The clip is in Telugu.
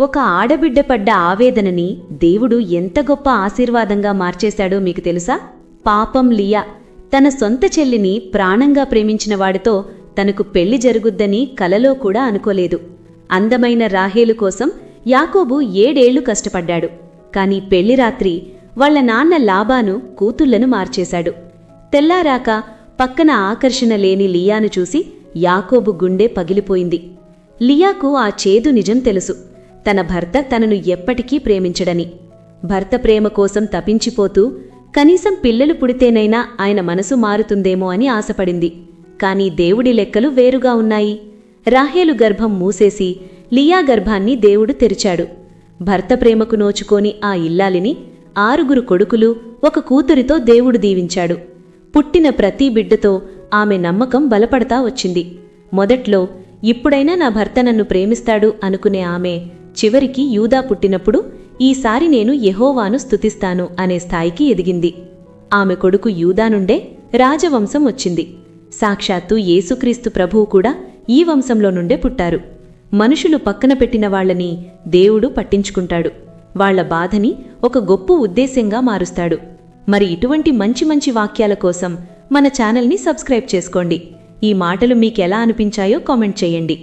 ఒక ఆడబిడ్డ పడ్డ ఆవేదనని దేవుడు ఎంత గొప్ప ఆశీర్వాదంగా మార్చేశాడో మీకు తెలుసా? పాపం లియా తన సొంత చెల్లిని ప్రాణంగా ప్రేమించిన వాడితో తనకు పెళ్ళి జరుగుద్దని కలలో కూడా అనుకోలేదు. అందమైన రాహేలు కోసం యాకోబు ఏడేళ్ళు కష్టపడ్డాడు. కాని పెళ్ళి రాత్రి వాళ్ళ నాన్న లాబాను కూతుళ్ళను మార్చేశాడు. తెల్లారాక పక్కన ఆకర్షణ లేని లియాను చూసి యాకోబు గుండె పగిలిపోయింది. లియాకు ఆ చేదు నిజం తెలుసు. తన భర్త తనను ఎప్పటికీ ప్రేమించడని. భర్త ప్రేమ కోసం తపించిపోతూ కనీసం పిల్లలు పుడితేనైనా ఆయన మనసు మారుతుందేమో అని ఆశపడింది. కాని దేవుడి లెక్కలు వేరుగా ఉన్నాయి. రాహేలు గర్భం మూసేసి లియా గర్భాన్ని దేవుడు తెరిచాడు. భర్త ప్రేమకు నోచుకోని ఆ ఇల్లాలిని ఆరుగురు కొడుకులు ఒక కూతురితో దేవుడు దీవించాడు. పుట్టిన ప్రతి బిడ్డతో ఆమె నమ్మకం బలపడతా వచ్చింది. మొదట్లో ఇప్పుడైనా నా భర్త నన్ను ప్రేమిస్తాడు అనుకునే ఆమె చివరికి యూదా పుట్టినప్పుడు ఈసారి నేను యహోవాను స్తుతిస్తాను అనే స్థాయికి ఎదిగింది. ఆమె కొడుకు యూదా నుండే రాజవంశం వచ్చింది. సాక్షాత్తు యేసుక్రీస్తు ప్రభువు కూడా ఈ వంశంలో నుండే పుట్టారు. మనుషులు పక్కన పెట్టిన వాళ్ళని దేవుడు పట్టించుకుంటాడు. వాళ్ళ బాధని ఒక గొప్ప ఉద్దేశ్యంగా మారుస్తాడు. మరి ఇటువంటి మంచి మంచి వాక్యాల కోసం మన ఛానల్ని సబ్స్క్రైబ్ చేసుకోండి. ఈ మాటలు మీకెలా అనిపించాయో కామెంట్ చేయండి.